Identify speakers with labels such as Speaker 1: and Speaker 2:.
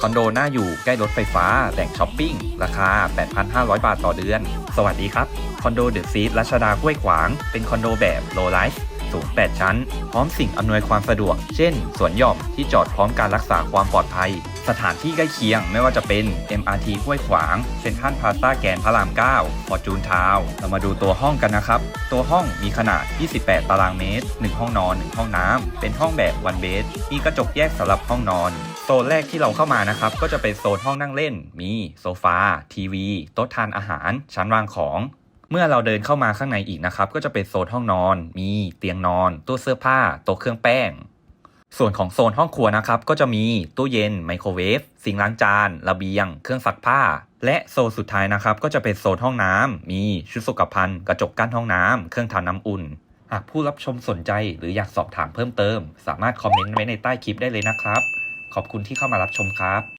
Speaker 1: คอนโดน่าอยู่ใกล้รถไฟฟ้าแหล่งช้อปปิ้ง ราคา 8,500 บาทต่อเดือน สวัสดีครับ คอนโดเดอะซีทรัชดาห้วยขวาง เป็นคอนโดแบบโลไลฟ์สูง 8 ชั้น พร้อมสิ่งอำนวยความสะดวก เช่น สวนหย่อมที่จอดพร้อมการรักษาความปลอดภัย สถานที่ใกล้เคียงไม่ว่าจะเป็น MRT ห้วยขวาง เซ็นทรัลพลาซาแกนพระราม 9 ฟอร์จูนทาวเรามาดูตัวห้องกันนะครับ ตัวห้องมีขนาด 28 ตารางเมตร 1 ห้องนอน 1 ห้องน้ำ เป็นห้องแบบวันเบสมีกระจกแยกสำหรับห้องนอน โซนแรกที่เราเข้ามานะครับ ก็จะเป็นโซนห้องนั่งเล่น มีโซฟา ทีวี โต๊ะทานอาหาร ชั้นวางของ เมื่อเราเดินเข้ามาข้างในอีกนะครับ ก็จะเป็นโซนห้องนอน มีเตียงนอน ตู้เสื้อผ้า โต๊ะเครื่องแป้ง ส่วนของโซนห้องครัวนะครับ ก็จะมีตู้เย็น ไมโครเวฟ สิ่งล้างจาน ระเบียง เครื่องซักผ้า และโซนสุดท้ายนะครับ ก็จะเป็นโซนห้องน้ำมีชุดสุขภัณฑ์ กระจกกั้นห้องน้ำเครื่องทำน้ำอุ่นหากผู้รับชมสนใจหรืออยากสอบถามเพิ่มเติม สามารถคอมเมนต์ไว้ในใต้คลิปได้เลยนะครับ ขอบคุณที่เข้ามารับชมครับ